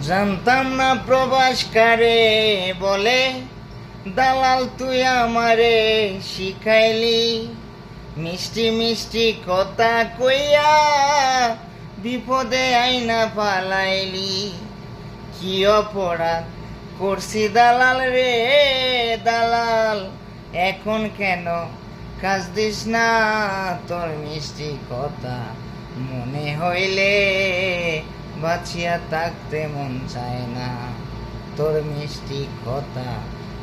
জানতাম না প্রবাস কারে বলে, দালাল তুই আমারে শিখাইলি। মিষ্টি মিষ্টি কথা কইয়া বিপদে আইনা পালাইলি কি অপরাধ করছি দালাল রে, দালাল? এখন কেন কাজ দিস না? তোর মিষ্টি কথা মনে হইলে বাঁচিয়া থাকতে মন চায় না। তোর মিষ্টি কথা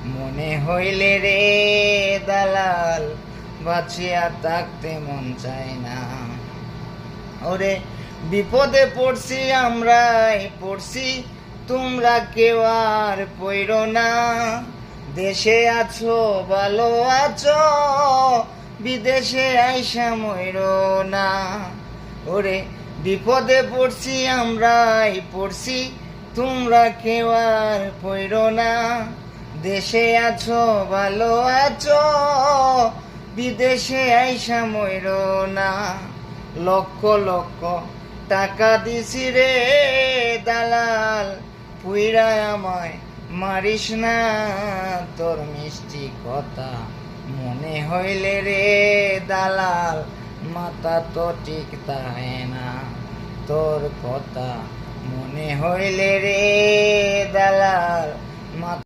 মনে হইলে রে দালাল, বাঁচিয়া থাকতে মন চায় না। ওরে, বিপদে পড়ছি আমরাই, পড়ছি তোমরা কেউ আর পইরো না। দেশে আছো, ভালো আছো, বিদেশে আইসা মইরো না। ওরে বিপদে পড়ছি, আমরাই পড়ছি। তোমরা কেউ আর পইরো না। দেশে আছো, ভালো আছো। বিদেশে আইসা মইরো না। লক্ষ লক্ষ টাকা দিছি রে, দালাল। পুইরা আমায় মারিস না। তোর মিষ্টি কথা মনে হইলে রে, দালাল। মাথা তো ঠিক তাহে না। তোর কথা মনে হইলে রে দালাল